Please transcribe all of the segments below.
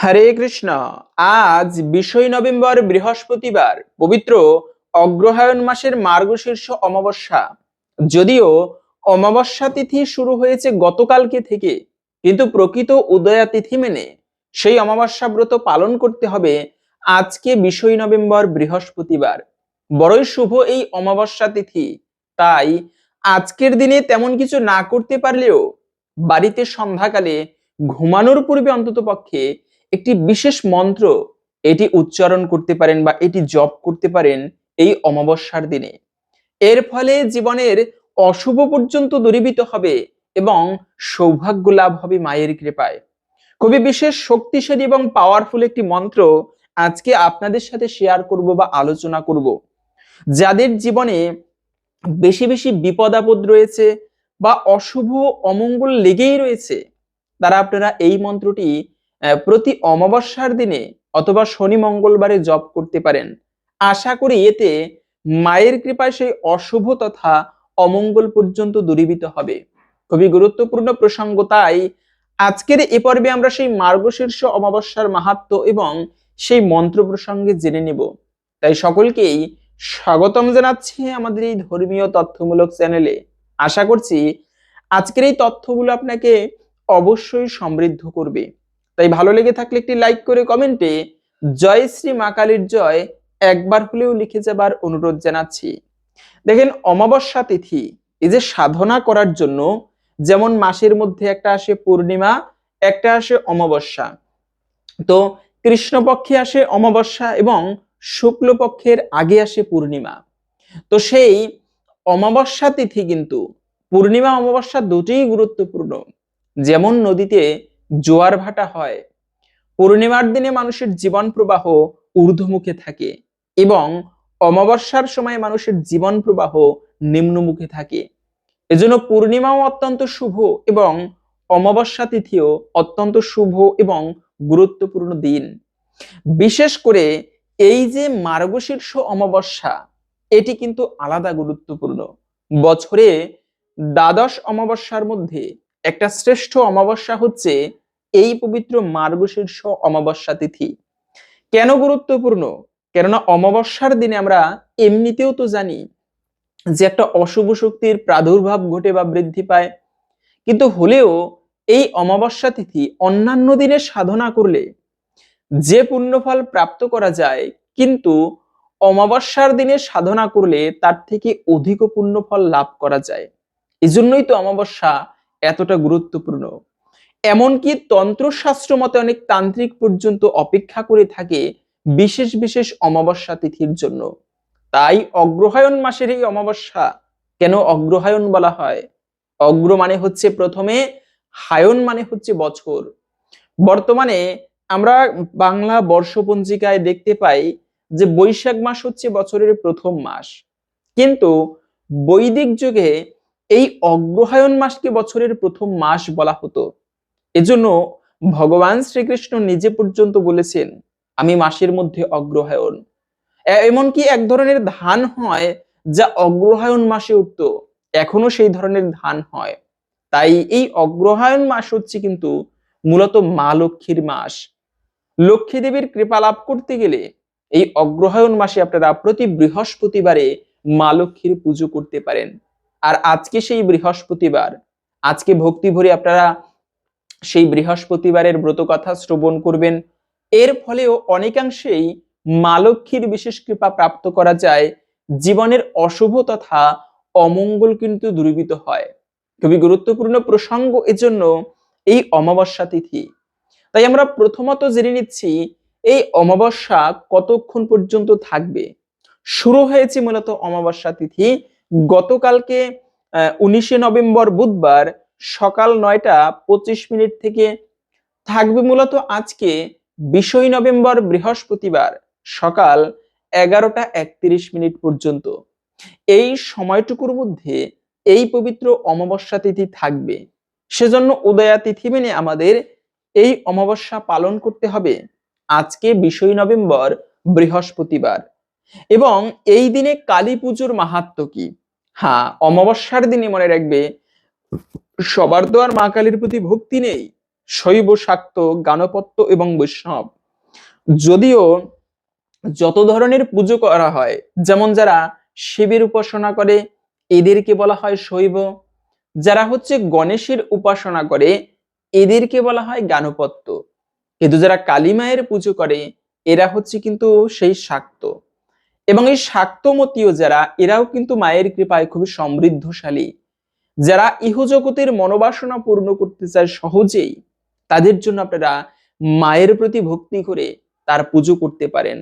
হরে কৃষ্ণ। আজ বিশই নভেম্বর বৃহস্পতিবার, পবিত্র অগ্রহায়ণ মাসের মার্গশীর্ষ অমাবস্যা। যদিও অমাবস্যা তিথি শুরু হয়েছে গতকালকে থেকে, কিন্তু প্রকৃত উদয়া তিথি মেনে সেই অমাবস্যা ব্রত পালন করতে হবে আজকে বিশই নভেম্বর বৃহস্পতিবার। বড়ই শুভ এই অমাবস্যা তিথি। তাই আজকের দিনে তেমন কিছু না করতে পারলেও বাড়িতে সন্ধ্যাকালে ঘুমানোর পূর্বে অন্তত পক্ষে একটি বিশেষ মন্ত্র এটি উচ্চারণ করতে পারেন বা এটি জপ করতে পারেন এই অমাবস্যার দিনে। এর ফলে জীবনের অশুভ পর্যন্ত দূরীভূত হবে এবং সৌভাগ্য লাভ হবে মায়ের কৃপায়। খুবই বিশেষ শক্তিশালী এবং পাওয়ারফুল একটি মন্ত্র আজকে আপনাদের সাথে শেয়ার করব বা আলোচনা করব। যাদের জীবনে বেশি বেশি বিপদ আপদ রয়েছে বা অশুভ অমঙ্গল লেগেই রয়েছে, তারা আপনারা এই মন্ত্রটি প্রতি অমাবস্যার দিনে অথবা শনি মঙ্গলবারে জপ করতে পারেন। আশা করি এতে মায়ের কৃপায় সেই অশুভ তথা অমঙ্গল পর্যন্ত দূরীভূত হবে। খুবই গুরুত্বপূর্ণ প্রসঙ্গ তাই আজকের এ পর্বে আমরা সেই মার্গশীর্ষ অমাবস্যার মাহাত্ম এবং সেই মন্ত্র প্রসঙ্গে জেনে নেব। তাই সকলকেই স্বাগতম জানাচ্ছি আমাদের এই ধর্মীয় তথ্যমূলক চ্যানেলে। আশা করছি আজকের এই তথ্যগুলো আপনাকে অবশ্যই সমৃদ্ধ করবে। তাই ভালো লেগে থাকলে একটি লাইক করে কমেন্টে জয় শ্রী মা কালীর জয় একবার হলেও লিখে যাবার অনুরোধ জানাচ্ছি। দেখেন অমাবস্যা তিথি, এই যে সাধনা করার জন্য যেমন মাসের মধ্যে একটা আসে পূর্ণিমা, একটা আসে অমাবস্যা। তো কৃষ্ণপক্ষে আসে অমাবস্যা এবং শুক্লপক্ষের আগে আসে পূর্ণিমা। তো সেই অমাবস্যা তিথি কিন্তু পূর্ণিমা অমাবস্যা দুটোই গুরুত্বপূর্ণ। যেমন নদীতে জোয়ার ভাটা হয়। পূর্ণিমার দিনে মানুষের জীবন প্রবাহ ঊর্ধ্বমুখে থাকে এবং অমাবস্যার সময় মানুষের জীবন প্রবাহ নিম্নমুখে থাকে। এজন্য পূর্ণিমাও অত্যন্ত শুভ এবং অমাবস্যা তিথিও অত্যন্ত শুভ এবং গুরুত্বপূর্ণ দিন। বিশেষ করে এই যে মার্গশীর্ষ অমাবস্যা, এটি কিন্তু আলাদা গুরুত্বপূর্ণ। বছরে দ্বাদশ অমাবস্যার মধ্যে একটা শ্রেষ্ঠ অমাবস্যা হচ্ছে এই পবিত্র মার্গশীর্ষ অমাবস্যা তিথি। কেন গুরুত্বপূর্ণ? কেননা অমাবস্যার দিনে আমরা এমনিতেও তো জানি যে একটা অশুভ শক্তির প্রাদুর্ভাব ঘটে বা বৃদ্ধি পায়। কিন্তু হলেও এই অমাবস্যা তিথি অন্যান্য দিনে সাধনা করলে যে পুণ্যফল প্রাপ্ত করা যায়, কিন্তু অমাবস্যার দিনে সাধনা করলে তার থেকে অধিক পুণ্যফল লাভ করা যায়। এজন্যই তো অমাবস্যা এতটা গুরুত্বপূর্ণ। এমনকি তন্ত্রশাস্ত্র মতে অনেক তান্ত্রিক পর্যন্ত অপেক্ষা করে থাকে বিশেষ বিশেষ অমাবস্যা তিথির জন্য। তাই অগ্রহায়ণ মাসের এই অমাবস্যা কেন অগ্রহায়ণ বলা হয়? অগ্র মানে হচ্ছে প্রথমে হায়ন মানে হচ্ছে বছর। বর্তমানে আমরা বাংলা বর্ষপঞ্জিকায় দেখতে পাই যে বৈশাখ মাস হচ্ছে বছরের প্রথম মাস। কিন্তু বৈদিক যুগে এই অগ্রহায়ণ মাসকে বছরের প্রথম মাস বলা হতো। এজন্য ভগবান শ্রীকৃষ্ণ নিজে পর্যন্ত বলেছেন, আমি মাসের মধ্যে অগ্রহায়ণ। এমনকি এক ধরনের ধান হয় যা অগ্রহায়ণ মাসে উঠতো এখনও সেই ধরনের ধান হয়। তাই এই অগ্রহায়ণ মাস হচ্ছে কিন্তু মূলত মা লক্ষ্মীর মাস। লক্ষ্মী দেবীর কৃপা লাভ করতে গেলে এই অগ্রহায়ণ মাসে আপনারা প্রতি বৃহস্পতিবারে মা লক্ষ্মীর পুজো করতে পারেন। আর আজকে সেই বৃহস্পতিবার, আজকে ভক্তি ভরে আপনারা সেই বৃহস্পতিবারের ব্রত কথা শ্রবণ করবেন। এর ফলেও অনেকাংশেই মা লক্ষ্মীর বিশেষ কৃপা প্রাপ্ত করা যায়। জীবনের অশুভ তথা অমঙ্গল কিন্তু দূরীভূত হয়। খুবই গুরুত্বপূর্ণ প্রসঙ্গ এজন্য এই অমাবস্যা তিথি। তাই আমরা প্রথমত জেনে নিচ্ছি, এই অমাবস্যা কতক্ষণ পর্যন্ত থাকবে? শুরু হয়েছে মূলত অমাবস্যা তিথি গতকালকে উনিশে নভেম্বর বুধবার সকাল নয়টা পঁচিশ মিনিট থেকে থাকবে মূলত আজকে, বিশই নভেম্বর বৃহস্পতিবার সকাল এগারোটা একত্রিশ মিনিট পর্যন্ত। এই সময়টুকুর মধ্যে এই পবিত্র অমাবস্যা তিথি থাকবে। সেজন্য উদয়া তিথি মেনে আমাদের এই অমাবস্যা পালন করতে হবে আজকে বিশই নভেম্বর বৃহস্পতিবার। এবং এই দিনে কালী পুজোর মাহাত্ম কি? হ্যাঁ অমাবস্যার দিনে মনে রাখবে। সবার তো আর মা কালীর প্রতি ভক্তি নেই। শৈব শাক্ত, গানপত্য এবং বৈষ্ণব। যদিও যত ধরনের পুজো করা হয়, যেমন যারা শিবের উপাসনা করে, এদেরকে বলা হয় শৈব। যারা হচ্ছে গণেশের উপাসনা করে, এদেরকে বলা হয় গানপত্য। কিন্তু যারা কালী মায়ের পুজো করে, এরা হচ্ছে কিন্তু সেই শাক্ত। এবং এই শাক্তমতীয় যারা, এরাও কিন্তু মায়ের কৃপায় খুবই সমৃদ্ধশালী। যারা ইহজগতের মনোবাসনা পূর্ণ করতে চায় সহজেই, তাদের জন্য আপনারা মায়ের প্রতি ভক্তি করে তার পুজো করতে পারেন।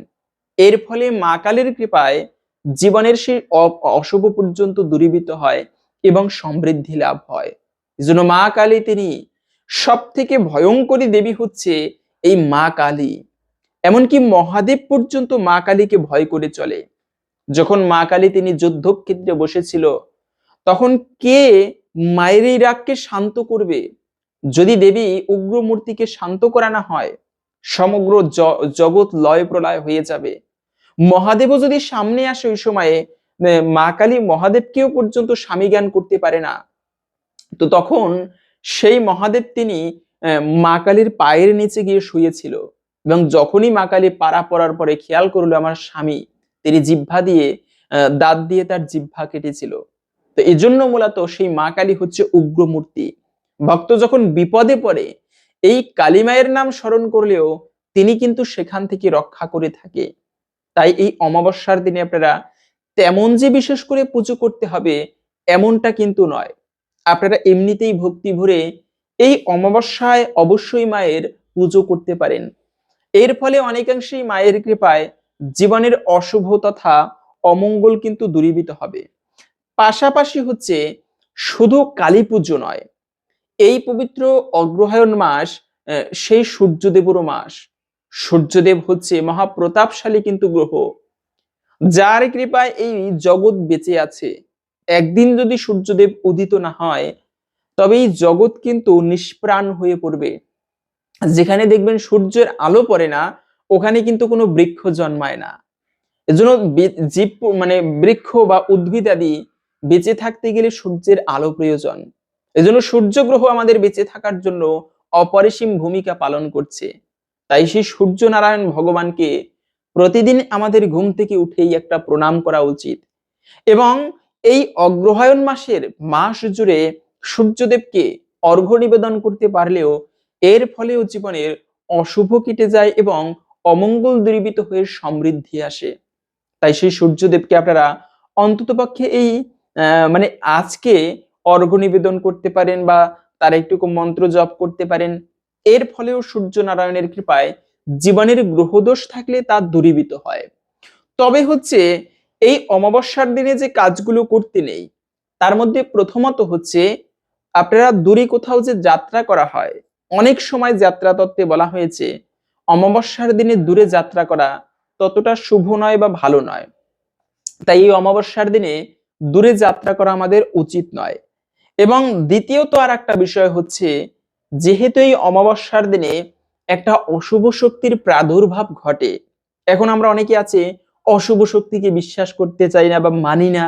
এর ফলে মা কালীর কৃপায় জীবনের সেই অশুভ পর্যন্ত দূরীভূত হয় এবং সমৃদ্ধি লাভ হয়। এজন্য মা কালী তিনি সব থেকে ভয়ঙ্করী দেবী হচ্ছে এই মা কালী। এমনকি মহাদেব পর্যন্ত মা কালীকে ভয় করে চলে। যখন মা কালী তিনি যুদ্ধক্ষেত্রে বসেছিল তখন কে মায়ের এই রাগকে শান্ত করবে? যদি দেবী উগ্র মূর্তিকে শান্ত করা না হয়, সমগ্র জগৎ লয় প্রলয় হয়ে যাবে। মহাদেবও যদি সামনে আসে ওই সময়ে মা কালী মহাদেবকেও পর্যন্ত স্বামী জ্ঞান করতে পারে না। তো তখন সেই মহাদেব তিনি মা কালীর পায়ের নিচে গিয়ে শুয়েছিল এবং যখনই মা কালী পাড়া পড়ার পরে খেয়াল করল আমার স্বামী, তিনি জিহ্বা দিয়ে দাঁত দিয়ে তার জিহ্বা কেটেছিল। তো এই জন্য মূলত সেই মা কালী হচ্ছে উগ্র মূর্তি ভক্ত যখন বিপদে পড়ে, এই কালী মায়ের নাম স্মরণ করলেও তিনি কিন্তু সেখান থেকে রক্ষা করে থাকে। তাই এই অমাবস্যার দিনে আপনারা তেমন যে বিশেষ করে পুজো করতে হবে, এমনটা কিন্তু নয়। আপনারা এমনিতেই ভক্তি ভরে এই অমাবস্যায় অবশ্যই মায়ের পুজো করতে পারেন। এর ফলে অনেকাংশেই মায়ের কৃপায় জীবনের অশুভ তথা অমঙ্গল কিন্তু দূরীভূত হবে। পাশাপাশি হচ্ছে শুধু কালী পুজো নয়, এই পবিত্র অগ্রহায়ণ মাস সেই সূর্যদেবেরও মাস। সূর্যদেব হচ্ছে মহাপ্রতাপশালী কিন্তু গ্রহ, যার কৃপায় এই জগৎ বেঁচে আছে। একদিন যদি সূর্যদেব উদিত না হয় তবে এই জগৎ কিন্তু নিষ্প্রাণ হয়ে পড়বে। যেখানে দেখবেন সূর্যের আলো পড়ে না, ওখানে কিন্তু কোনো বৃক্ষ জন্মায় না। এজন্য জীব মানে বৃক্ষ বা উদ্ভিদ আদি বেঁচে থাকতে গেলে সূর্যের আলো প্রয়োজন। এজন্য সূর্য গ্রহ আমাদের বেঁচে থাকার জন্য অপরিসীম ভূমিকা পালন করছে। তাই সেই সূর্য নারায়ণ ভগবানকে প্রতিদিন আমাদের ঘুম থেকে উঠেই একটা প্রণাম করা উচিত এবং এই অগ্রহায়ণ মাসের মাস জুড়ে সূর্যদেবকে অর্ঘ্য নিবেদন করতে পারলেও এর ফলেও জীবনের অশুভ কেটে যায় এবং অমঙ্গল দূরীভূত হয়ে সমৃদ্ধি আসে। তাই সেই সূর্যদেবকে আপনারা অন্ততপক্ষে এই মানে আজকে অর্ঘ্য নিবেদন করতে পারেন বা তার একটুকু মন্ত্র জপ করতে পারেন। এর ফলেও সূর্য নারায়ণের কৃপায় জীবনের গ্রহদোষ থাকলে তা দূরীভূত হয়। তবে হচ্ছে এই অমাবস্যার দিনে যে কাজগুলো করতে নেই, তার মধ্যে প্রথমত হচ্ছে আপনারা দূরে কোথাও যে যাত্রা করা হয়, অনেক সময় যাত্রা তত্ত্বে বলা হয়েছে, অমাবস্যার দিনে দূরে যাত্রা করা ততটা শুভ নয় বা ভালো নয়। তাই এই অমাবস্যার দিনে দূরে যাত্রা করা আমাদের উচিত নয়। এবং দ্বিতীয়ত আর একটা বিষয় হচ্ছে, যেহেতু এই অমাবস্যার দিনে একটা অশুভ শক্তির প্রাদুর্ভাব ঘটে, এখন আমরা অনেকে আছে অশুভ শক্তিকে বিশ্বাস করতে চাই না বা মানি না।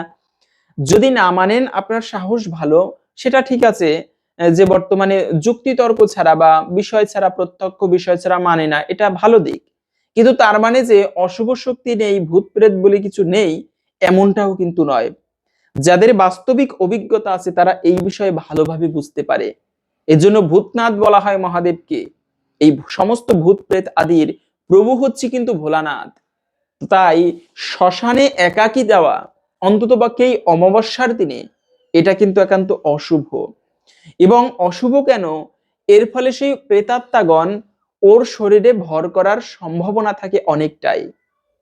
যদি না মানেন, আপনার সাহস ভালো, সেটা ঠিক আছে, যে বর্তমানে যুক্তিতর্ক ছাড়া বা বিষয় ছাড়া, প্রত্যক্ষ বিষয় ছাড়া মানে না, এটা ভালো দিক। কিন্তু তার মানে যে অশুভ শক্তি নেই ভূত প্রেত বলে কিছু নেই, এমনটাও কিন্তু নয়। যাদের বাস্তবিক অভিজ্ঞতা আছে, তারা এই বিষয়ে ভালোভাবে বুঝতে পারে। এজন্য ভূতনাথ বলা হয় মহাদেবকে। এই সমস্ত ভূত প্রেত আদির প্রভু হচ্ছে কিন্তু ভোলানাথ। তাই শ্মশানে একাকী যাওয়া, অন্তত এই অমাবস্যার দিনে, এটা কিন্তু একান্ত অশুভ। এবং অশুভ কেন? এর ফলে সেই প্রেতাত্মাগণ ওর শরীরে ভর করার সম্ভাবনা থাকে অনেকটাই।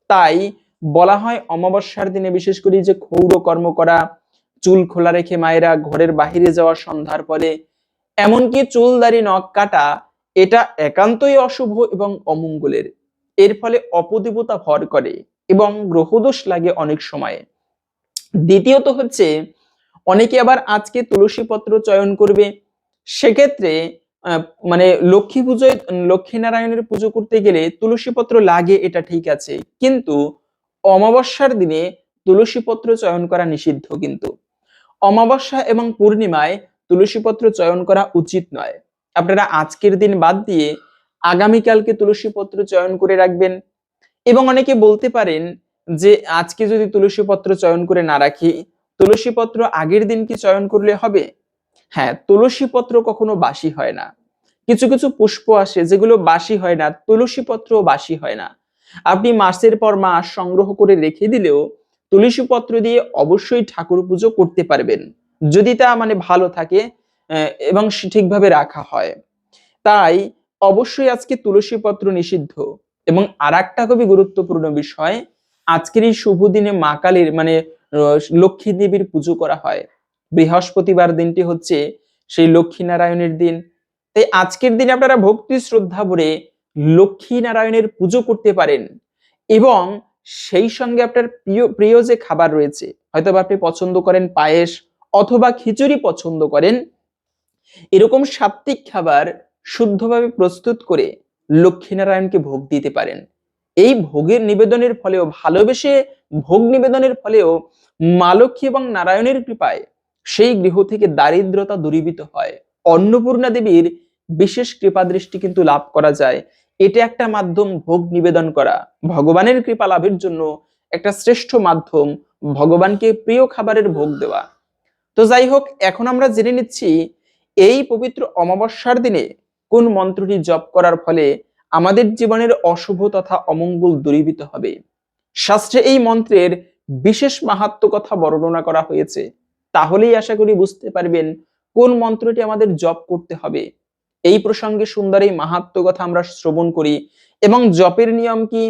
তাই বলা হয় অমাবস্যার দিনে বিশেষ করে যে ক্ষৌর কর্ম করা, চুল খোলা রেখে মায়েরা ঘরের বাহিরে যাওয়া সন্ধ্যার পরে, এমনকি চুল দাড়ি নখ কাটা, এটা একান্তই অশুভ এবং অমঙ্গলের। এর ফলে অপদেবতা ভর করে এবং গ্রহদোষ লাগে অনেক সময়। দ্বিতীয়ত হচ্ছে, অনেকে আবার আজকে তুলসী পত্র চয়ন করবে। সেক্ষেত্রে মানে লক্ষ্মী পুজোয়, লক্ষ্মী নারায়ণের পুজো করতে গেলে তুলসী পত্র লাগে, এটা ঠিক আছে। কিন্তু অমাবস্যার দিনে তুলসী পত্র চয়ন করা নিষিদ্ধ কিন্তু। অমাবস্যা এবং পূর্ণিমায় তুলসী পত্র চয়ন করা উচিত নয়। আপনারা আজকের দিন বাদ দিয়ে আগামীকালকে তুলসী পত্র চয়ন করে রাখবেন। এবং অনেকে বলতে পারেন যে, আজকে যদি তুলসী পত্র চয়ন করে না রাখি তুলসী পত্র আগের দিন কি চয়ন করলে হবে? হ্যাঁ তুলসী পত্র কখনো বাসি হয় না। কিছু কিছু পুষ্প আসে যেগুলো বাসি হয় না তুলসী পত্র বাসি হয় না। আপনি মাসের পর মাস সংগ্রহ করে রেখে দিলেও তুলসী পত্র দিয়ে অবশ্যই ঠাকুর পুজো করতে পারবেন। যদি তা মানে ভালো থাকে এবং ঠিকভাবে রাখা হয়। তাই অবশ্যই আজকে তুলসী পত্র নিষিদ্ধ। এবং আর একটা খুবই গুরুত্বপূর্ণ বিষয়, আজকের এই শুভ দিনে মা কালীর মানে লক্ষ্মী দেবীর পুজো করা হয়। বৃহস্পতিবার দিনটি হচ্ছে সেই লক্ষ্মী নারায়ণের দিন। তাই আজকের দিনে আপনারা ভক্তি শ্রদ্ধা ভরে লক্ষ্মী নারায়ণের পুজো করতে পারেন। এবং সেই সঙ্গে আপনার প্রিয় প্রিয় যে খাবার রয়েছে হয়তো আপনি পছন্দ করেন পায়েস অথবা খিচুড়ি পছন্দ করেন, এরকম সাত্বিক খাবার শুদ্ধভাবে প্রস্তুত করে লক্ষ্মীনারায়ণকে ভোগ দিতে পারেন। এই ভোগের নিবেদনের ফলেও, ভালোবেসে ভোগ নিবেদনের ফলেও মা লক্ষ্মী এবং নারায়ণের কৃপায় সেই গৃহ থেকে দারিদ্রতা দূরীভূত হয়। অন্নপূর্ণা দেবীর বিশেষ কৃপা দৃষ্টি কিন্তু লাভ করা যায়। এটা একটা মাধ্যম ভোগ নিবেদন করা। ভগবানের কৃপা লাভের জন্য একটা শ্রেষ্ঠ মাধ্যম ভগবানকে প্রিয় খাবারের ভোগ দেওয়া। তো যাই হোক, এখন আমরা জেনে নিচ্ছি, এই পবিত্র অমাবস্যার দিনে কোন মন্ত্রটি জপ করার ফলে আমাদের জীবনের অশুভ তথা অমঙ্গল দূরীভূত হবে? শাস্ত্রে এই মন্ত্রের বিশেষ মাহাত্ম কথা বর্ণনা করা হয়েছে। তাহলেই আশা করি বুঝতে পারবেন কোন মন্ত্রটি আমাদের জপ করতে হবে। এই প্রসঙ্গে সুন্দর এই মাহাত্ম কথা আমরা শ্রবণ করি, এবং জপের নিয়ম কি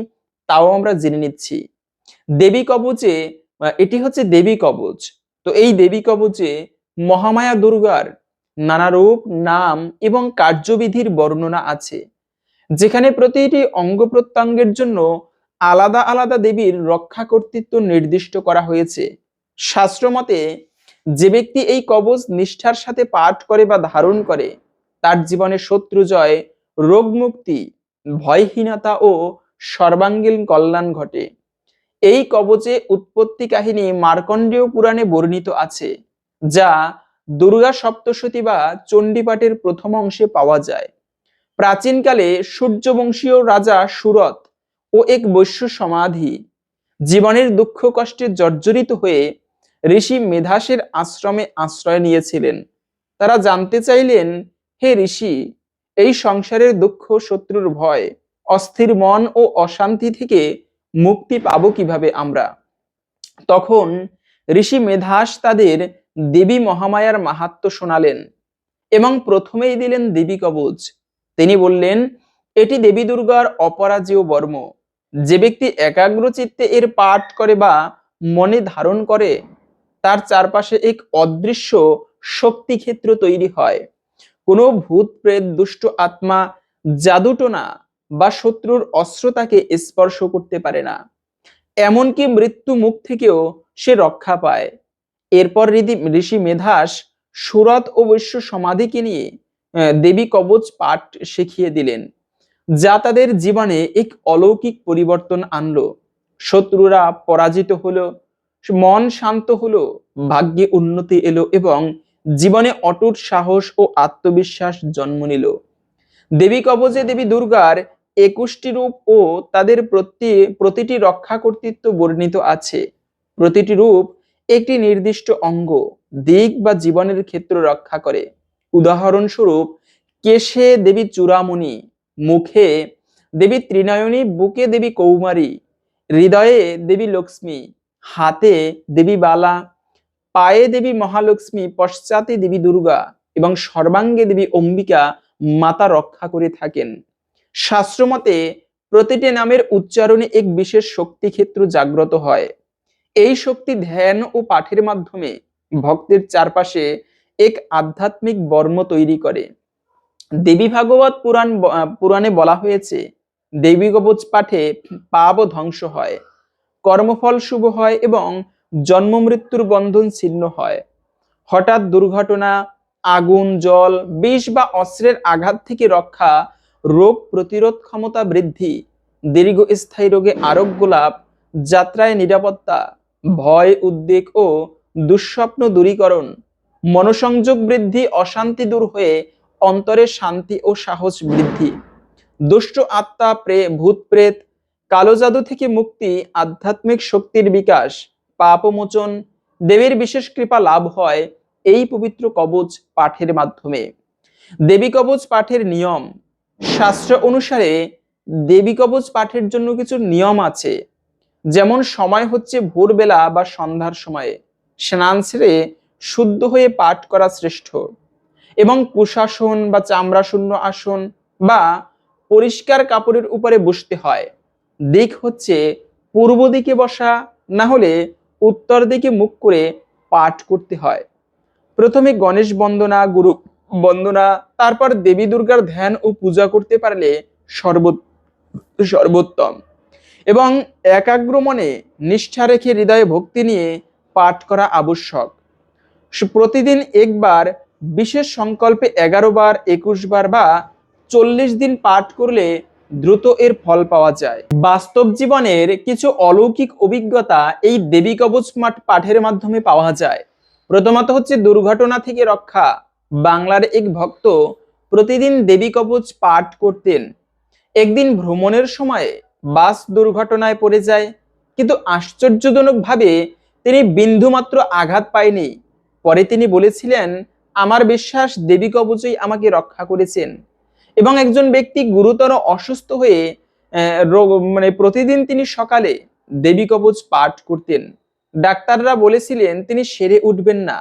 তাও আমরা জেনে নিচ্ছি। দেবী কবচে এটি হচ্ছে দেবী কবচ। তো এই দেবী কবচে মহামায়া দুর্গার নানা রূপ নাম এবং কার্যবিধির বর্ণনা আছে, যেখানে প্রতিটি অঙ্গ প্রত্যঙ্গের জন্য আলাদা আলাদা দেবীর রক্ষা কর্তৃত্ব নির্দিষ্ট করা হয়েছে। শাস্ত্রমতে যে ব্যক্তি এই কবচ নিষ্ঠার সাথে পাঠ করে বা ধারণ করে তার জীবনে শত্রু জয়, রোগ মুক্তি, ভয়হীনতা ও সর্বাঙ্গীন কল্যাণ ঘটে। এই কবচে উৎপত্তি কাহিনী মার্কণ্ডেয় পুরাণে বর্ণিত আছে, যা দুর্গা সপ্তশতী বা চণ্ডীপাঠের প্রথম অংশে পাওয়া যায়। প্রাচীনকালে সূর্যবংশীয় রাজা সুরত ও এক বৈশ্য সমাধি জীবনের দুঃখ কষ্টে জর্জরিত হয়ে ঋষি মেধাসের আশ্রমে আশ্রয় নিয়েছিলেন। তারা জানতে চাইলেন হে ঋষি, এই সংসারের দুঃখ, শত্রুর ভয়, অস্থির মন ও অশান্তি থেকে মুক্তি পাব কীভাবে আমরা? তখন ঋষি মেধাস তাদের দেবী মহামায়ার মাহাত্ম শোনালেন এবং প্রথমেই দিলেন দেবী কবচ। তিনি বললেন, এটি দেবী দুর্গার অপরাজেয় বর্ম। যে ব্যক্তি একাগ্র চিত্তে এর পাঠ করে বা মনে ধারণ করে, তার চারপাশে এক অদৃশ্য শক্তি ক্ষেত্র তৈরি হয়। কোনো ভূত প্রেত দুষ্ট আত্মা জাদুটোনা বা শত্রুর অস্ত্র তাকে স্পর্শ করতে পারে না। এমনকি মৃত্যু মুখ থেকেও সে রক্ষা পায়। এরপর ঋষি মেধাস সুরত ও বৈশ্য সমাধিকে নিয়ে দেবী কবচ পাঠ শিখিয়ে দিলেন, যা তাদের জীবনে এক অলৌকিক পরিবর্তন আনলো। শত্রুরা পরাজিত হলো, মন শান্ত হলো, ভাগ্যে উন্নতি এলো এবং জীবনে অটুট সাহস ও আত্মবিশ্বাস জন্ম নিল। দেবী কবচে দেবী দুর্গার একুশটি রূপ ও তাদের প্রতি, প্রতিটি রক্ষা কর্তৃত্ব বর্ণিত আছে। প্রতিটি রূপ একটি নির্দিষ্ট অঙ্গ, দিক বা জীবনের ক্ষেত্র রক্ষা করে। উদাহরণস্বরূপ, কেশে দেবী চূড়ামণি, মুখে দেবী ত্রিনয়নী, বুকে দেবী কৌমারী, হৃদয়ে দেবী লক্ষ্মী, হাতে দেবী বালা পায়ে দেবী মহালক্ষ্মী, পশ্চাতে দেবী দুর্গা এবং সর্বাঙ্গে দেবী অম্বিকা মাতা রক্ষা করে থাকেন। শাস্ত্রমতে প্রতিটি নামের উচ্চারণে এক বিশেষ শক্তি ক্ষেত্র জাগ্রত হয়। এই শক্তি ধ্যান ও পাঠের মাধ্যমে ভক্তের চারপাশে এক আধ্যাত্মিক বর্ম তৈরি করে। দেবী ভাগবত পুরাণ পুরাণে বলা হয়েছে, দেবী কবচ পাঠে পাপ ধ্বংস হয়, কর্মফল শুভ হয় এবং জন্ম মৃত্যুর বন্ধন ছিন্ন হয়। হঠাৎ দুর্ঘটনা, আগুন, জল, বিষ বা অস্ত্রের আঘাত থেকে রক্ষা, রোগ প্রতিরোধ ক্ষমতা বৃদ্ধি, দীর্ঘস্থায়ী রোগে আরোগ্য লাভ, যাত্রায় নিরাপত্তা, ভয়, উদ্বেগ ও দুঃস্বপ্ন দূরীকরণ, মনোসংযোগ বৃদ্ধি, অশান্তি দূর হয়ে অন্তরে শান্তি ও সাহস বৃদ্ধি, দুষ্ট আত্মা, প্রে ভূত প্রেত কালো জাদু থেকে মুক্তি, আধ্যাত্মিক শক্তির বিকাশ পাপমোচন, দেবীর বিশেষ কৃপা লাভ হয় এই পবিত্র কবচ পাঠের মাধ্যমে। দেবী কবচ পাঠের নিয়ম। শাস্ত্র অনুসারে দেবী কবচ পাঠের জন্য কিছু নিয়ম আছে। যেমন সময় হচ্ছে ভোরবেলা বা সন্ধ্যার সময়ে। স্নান সেরে শুদ্ধ হয়ে পাঠ করা শ্রেষ্ঠ। এবং কুশাসন বা চামড়া শূন্য আসন বা পরিষ্কার কাপড়ের উপরে বসতে হয়। দিক হচ্ছে পূর্ব দিকে বসা, না হলে উত্তর দিকে মুখ করে পাঠ করতে হয়। প্রথমে গণেশ বন্দনা, গুরু বন্দনা, তারপর দেবী দুর্গার ধ্যান ও পূজা করতে পারলে সর্ব সর্বোত্তম এবং একাগ্র মনে নিষ্ঠা রেখে হৃদয়ে ভক্তি নিয়ে পাঠ করা আবশ্যক। প্রতিদিন একবার, বিশেষ সংকল্পে এগারো বার, একুশ বার বা চল্লিশ দিন পাঠ করলে দ্রুত এর ফল পাওয়া যায়। বাস্তব জীবনের কিছু অলৌকিক অভিজ্ঞতা এই দেবী কবচ পাঠের মাধ্যমে পাওয়া যায়। প্রথমত হচ্ছে দুর্ঘটনা থেকে রক্ষা। বাংলার এক ভক্ত প্রতিদিন দেবী কবচ পাঠ করতেন। একদিন ভ্রমণের সময় বাস দুর্ঘটনায় পড়ে যায়, কিন্তু আশ্চর্যজনকভাবে তিনি বিন্দুমাত্র আঘাত পায়নি। পরে তিনি বলেছিলেন, আমার বিশ্বাস, দেবী কবচই আমাকে রক্ষা করেছেন। এবং একজন ব্যক্তি গুরুতর অসুস্থ হয়ে রোগ মানে প্রতিদিন তিনি সকালে দেবী কবচ পাঠ করতেন। ডাক্তাররা বলেছিলেন, তিনি সেরে উঠবেন না।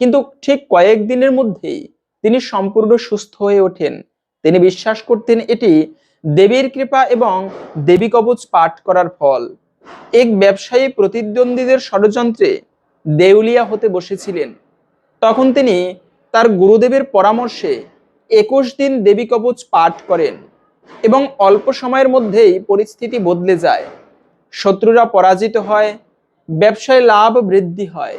কিন্তু ঠিক কয়েকদিনের মধ্যেই তিনি সম্পূর্ণ সুস্থ হয়ে ওঠেন। তিনি বিশ্বাস করতেন এটি দেবীর কৃপা এবং দেবী কবচ পাঠ করার ফল। এক ব্যবসায়ী প্রতিদ্বন্দ্বীদের ষড়যন্ত্রে দেউলিয়া হতে বসেছিলেন। তখন তিনি তার গুরুদেবের পরামর্শে একুশ দিন দেবী কবচ পাঠ করেন এবং অল্প সময়ের মধ্যেই পরিস্থিতি বদলে যায়। শত্রুরা পরাজিত হয়, ব্যবসায় লাভ বৃদ্ধি হয়।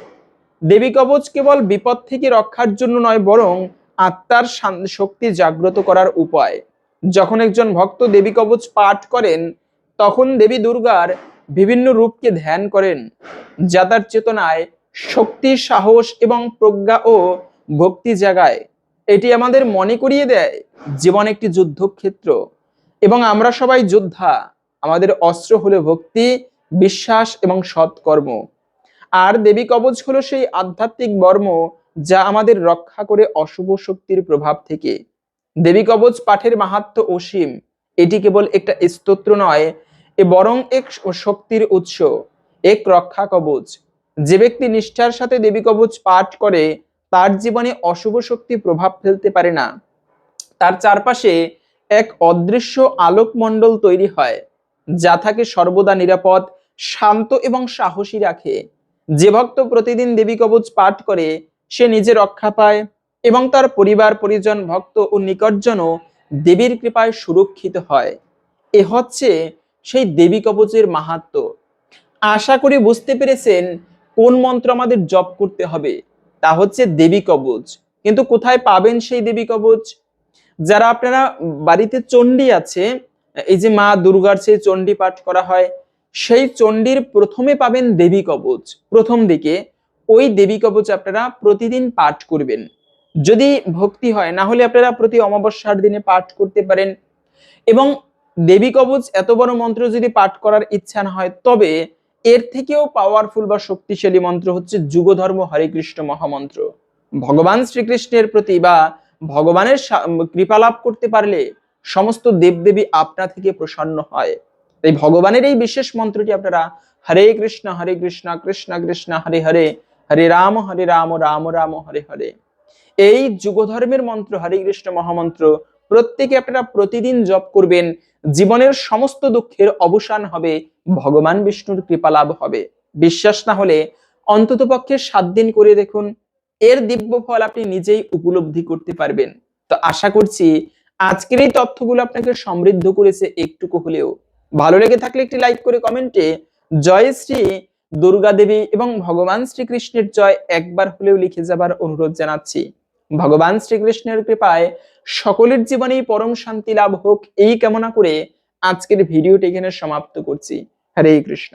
দেবী কবচ কেবল বিপদ থেকে রক্ষার জন্য নয়, বরং আত্মার শক্তি জাগ্রত করার উপায়। যখন একজন ভক্ত দেবী কবচ পাঠ করেন, তখন দেবী দুর্গার বিভিন্ন রূপকে ধ্যান করেন, যা তার চেতনায় শক্তি, সাহস এবং প্রজ্ঞা ও ভক্তি জাগায়। এটি আমাদের মনে করিয়ে দেয় জীবন একটি যুদ্ধক্ষেত্র। এবং আমরা সবাই যোদ্ধা, আমাদের অস্ত্র হলো ভক্তি, বিশ্বাস এবং সৎকর্ম। আর দেবী কবচ হলো সেই আধ্যাত্মিক বর্ম যা আমাদের রক্ষা করে অশুভ শক্তির প্রভাব থেকে। দেবী কবচ পাঠের মাহাত্ম অসীম, এটি কেবল একটা স্তোত্র নয়, এ বরং এক শক্তির উৎস, এক রক্ষা কবচ। যে ব্যক্তি নিষ্ঠার সাথে দেবী কবচ পাঠ করে তার জীবনে অশুভ শক্তি প্রভাব ফেলতে পারে না। তার চারপাশে এক অদৃশ্য আলোকমণ্ডল তৈরি হয়, যা তাকে সর্বদা নিরাপদ, শান্ত এবং সাহসী রাখে। যে ভক্ত প্রতিদিন দেবী কবচ পাঠ করে, সে নিজে রক্ষা পায় এবং তার পরিবার, পরিজন, ভক্ত ও নিকটজনও দেবীর কৃপায় সুরক্ষিত হয়। এ হচ্ছে সেই দেবী কবচের মাহাত্ম। আশা করি বুঝতে পেরেছেন কোন মন্ত্র আমাদের জপ করতে হবে। তা হচ্ছে দেবী কবচ কিন্তু কোথায় পাবেন সেই দেবী কবচ যারা আপনারা বাড়িতে চণ্ডী আছে, এই যে মা দুর্গার সেই চণ্ডী পাঠ করা হয়, সেই চণ্ডীর প্রথমে পাবেন দেবী কবচ প্রথম দিকে ওই দেবী কবচ আপনারা প্রতিদিন পাঠ করবেন। যদি ভক্তি হয়, না হলে আপনারা প্রতি অমাবস্যার দিনে পাঠ করতে পারেন। এবং দেবী কবচ এত বড় মন্ত্র যদি পাঠ করার ইচ্ছা না হয়, তবে এর থেকেও পাওয়ারফুল বা শক্তিশালী মন্ত্র হচ্ছে যুগধর্ম হরে কৃষ্ণ মহামন্ত্র। ভগবান শ্রীকৃষ্ণের প্রতি বা ভগবানের কৃপা লাভ করতে পারলে সমস্ত দেবদেবী আপনা থেকে প্রসন্ন হয়। তাই ভগবানের এই বিশেষ মন্ত্রটি আপনারা হরে কৃষ্ণ হরে কৃষ্ণ কৃষ্ণ কৃষ্ণ, হরে হরে হরে রাম হরে রাম রাম রাম, হরে হরে। এই যুগধর্মের মন্ত্র হরে কৃষ্ণ মহামন্ত্র প্রত্যেকে আপনারা প্রতিদিন জপ করবেন। জীবনের সমস্ত দুঃখের অবসান হবে, ভগবান বিষ্ণুর কৃপা লাভ হবে। বিশ্বাস না হলে অন্তত পক্ষে সাত দিন করে দেখুন, এর দিব্য ফল আপনি নিজেই উপলব্ধি করতে পারবেন। তো আশা করছি আজকের এই তথ্যগুলো আপনাকে সমৃদ্ধ করেছে একটুকু হলেও। ভালো লেগে থাকলে একটি লাইক করে কমেন্টে, জয় শ্রী দুর্গা দেবী এবং ভগবান শ্রীকৃষ্ণের জয় একবার হলেও লিখে যাবার অনুরোধ জানাচ্ছি। ভগবান শ্রীকৃষ্ণের কৃপায় সকলের জীবনেই পরম শান্তি লাভ হোক, এই কামনা করে আজকের ভিডিওটি এখানে সমাপ্ত করছি। হরে কৃষ্ণ।